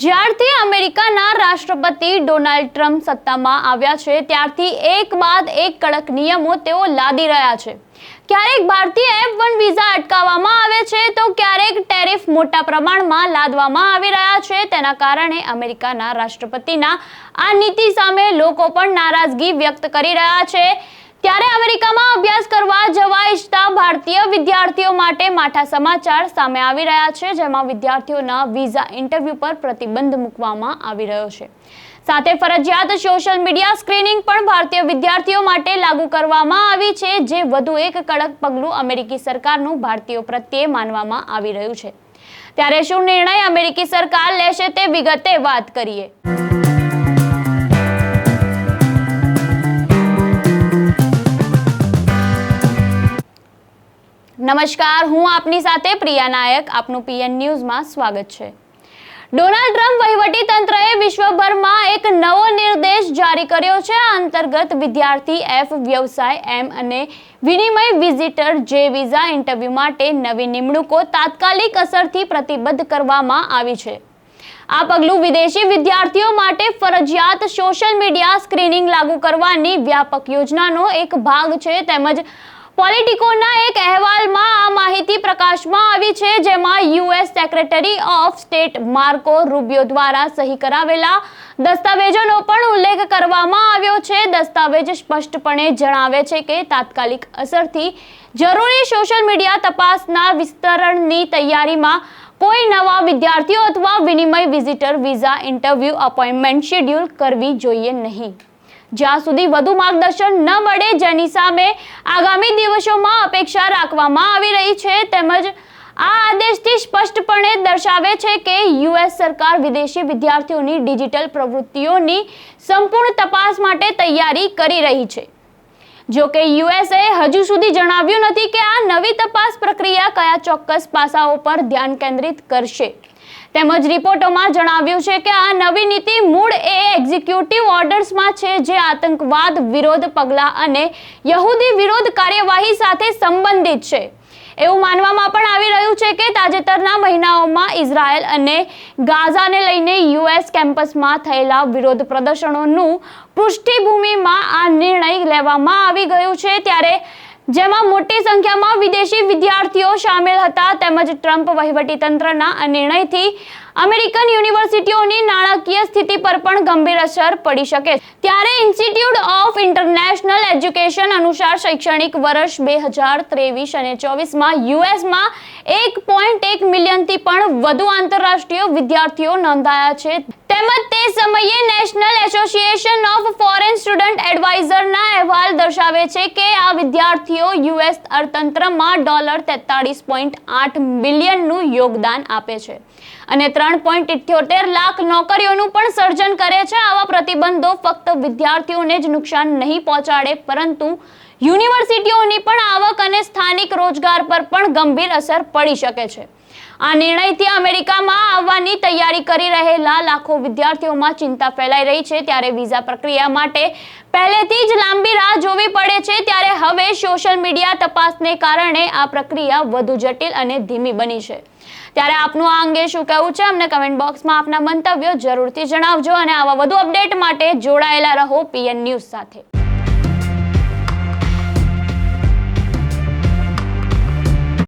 જ્યારથી અમેરિકાના રાષ્ટ્રપતિ ડોનાલ્ડ ટ્રમ્પ સત્તામાં આવ્યા છે, ત્યારથી એક બાદ એક કડક નિયમો તેઓ લાદી રહ્યા છે. ક્યારેક ભારતીય એફ વન વિઝા અટકાવવામાં આવે છે, તો ક્યારેક ટેરિફ મોટા પ્રમાણમાં લાદવામાં આવી રહ્યા છે. તેના કારણે અમેરિકાના રાષ્ટ્રપતિના આ નીતિ સામે લોકો પણ નારાજગી વ્યક્ત કરી રહ્યા છે ત્યારે અમેરિકામાં અભ્યાસ કરવા જવા ભારતીય વિદ્યાર્થીઓ માટે માઠા સમાચાર સામે આવી રહ્યા છે, જેમાં વિદ્યાર્થીઓના વિઝા ઇન્ટરવ્યૂ પર પ્રતિબંધ મૂકવામાં આવી રહ્યો છે. સાથે ફરજિયાત સોશિયલ મીડિયા સ્ક્રીનિંગ પણ ભારતીય વિદ્યાર્થીઓ માટે લાગુ કરવામાં આવી છે, જે વધુ એક કડક પગલું અમેરિકી સરકારનું ભારતીયો પ્રત્યે માનવામાં આવી રહ્યું છે. ત્યારે શું નિર્ણય અમેરિકી સરકાર લેશે તે વિગતે વાત કરીએ. નમસ્કાર, હું આપની સાથે પ્રિયા નાયક. આપનું પીએન ન્યૂઝમાં સ્વાગત છે. ડોનાલ્ડ ટ્રમ્પ વહીવટી તંત્રએ વિશ્વભરમાં એક નવો નિર્દેશ જારી કર્યો છે. આ અંતર્ગત વિદ્યાર્થી એફ, વ્યવસાય એમ અને વિનિમય વિઝિટર જે વિઝા ઇન્ટરવ્યૂ માટે નવી નિમણૂકો તાત્કાલિક અસરથી પ્રતિબદ્ધ કરવામાં આવી છે. આ પગલું વિદેશી વિદ્યાર્થીઓ માટે ફરજિયાત સોશિયલ મીડિયા સ્ક્રીનિંગ લાગુ કરવાની વ્યાપક યોજનાનો એક ભાગ છે. તેમજ પોલિટિકોના એક અહેવાલમાં આ માહિતી પ્રકાશમાં આવી છે, જેમાં US secretary of state Marco Rubio દ્વારા સહી કરાવેલા દસ્તાવેજોનો પણ ઉલ્લેખ કરવામાં આવ્યો છે. દસ્તાવેજ સ્પષ્ટપણે જણાવે છે કે તાત્કાલિક અસરથી જરૂરી સોશિયલ મીડિયા તપાસના વિસ્તરણની તૈયારીમાં કોઈ નવા વિદ્યાર્થીઓ અથવા વિનિમય visitor, visa, interview, appointment schedule કરવી જોઈએ નહીં. જ્યાં સુધી વધુ માર્ગદર્શન ન મળે, જેની સામે આગામી દિવસોમાં અપેક્ષા રાખવામાં આવી રહી છે, તેમજ આ આદેશથી સ્પષ્ટપણે દર્શાવે છે કે યુએસ સરકાર વિદેશી વિદ્યાર્થીઓની ડિજિટલ પ્રવૃત્તિઓની સંપૂર્ણ તપાસ માટે તૈયારી કરી રહી છે. જો કે યુએસએ હજુ સુધી જણાવ્યું નથી કે આ નવી તપાસ પ્રક્રિયા કયા ચોક્કસ પાસાઓ પર ધ્યાન કેન્દ્રિત કરશે. તેમજ રિપોર્ટોમાં જણાવ્યું છે કે આ નવી નીતિ મૂળ એ એક્ઝિક્યુટિવ ઓર્ડર્સમાં છે જે આતંકવાદ વિરોધ પગલાં અને યહૂદી વિરોધ કાર્યવાહી સાથે સંબંધિત છે. એવું માનવામાં પણ આવી રહ્યું છે કે તાજેતરના મહિનાઓમાં ઇઝરાયલ અને ગાઝાને લઈને યુએસ કેમ્પસમાં થયેલા વિરોધ પ્રદર્શનોનું પૃષ્ઠભૂમિમાં લેવામાં આવી ગયું છે ત્યારે જેમાં મોટી સંખ્યામાં વિદેશી વિદ્યાર્થીઓ સામેલ હતા તેમજ ટ્રમ્પ વહીવટીતંત્રના આ નિર્ણયથી અમેરિકન યુનિવર્સિટીઓની નાણાકીય સ્થિતિ પર પણ ગંભીર અસર પડી શકે ત્યારે ઇન્સ્ટિટ્યૂટ ઓફ ઇન્ટરનેશનલ એજ્યુકેશન અનુસાર શૈક્ષણિક વર્ષ બે હજાર ત્રેવીસ અને ચોવીસમાં યુએસમાં એક પોઈન્ટ એક મિલિયનથી પણ વધુ આંતરરાષ્ટ્રીય વિદ્યાર્થીઓ નોંધાયા છે. તેમજ તે સમયે national association of foreign student એડવાઇઝરના અહેવાલ દર્શાવે છે કે આ વિદ્યાર્થીઓ યુએસ અર્થતંત્રમાં ડોલર તેતાળીસ પોઈન્ટ આઠ બિલિયનનું યોગદાન આપે છે અને ત્રણ પોઈન્ટ ઇઠ્યોતેર લાખ નોકરીઓનું પણ સર્જન કરે છે. આવા પ્રતિબંધો ફક્ત વિદ્યાર્થીઓને જ નુકસાન નહીં પહોંચાડે, પરંતુ યુનિવર્સિટીઓની પણ આવક અને સ્થાનિક રોજગાર પર પણ ગંભીર અસર પડી શકે છે. આ નિર્ણયથી અમેરિકામાં આવવાની તૈયારી કરી રહેલા લાખો વિદ્યાર્થીઓમાં ચિંતા ફેલાઈ રહી છે. ત્યારે વિઝા પ્રક્રિયા માટે પહેલેથી જ લાંબી રાહ જોવી પડે છે. ત્યારે હવે સોશિયલ મીડિયા તપાસને કારણે આ પ્રક્રિયા વધુ જટિલ અને ધીમી બની છે. ત્યારે આપનું આ અંગે શું કહેવું છે? અમને કમેન્ટ બોક્સમાં આપના મંતવ્યો જરૂરથી જણાવજો અને આવા વધુ અપડેટ માટે જોડાયેલા રહો પીએન ન્યૂઝ સાથે.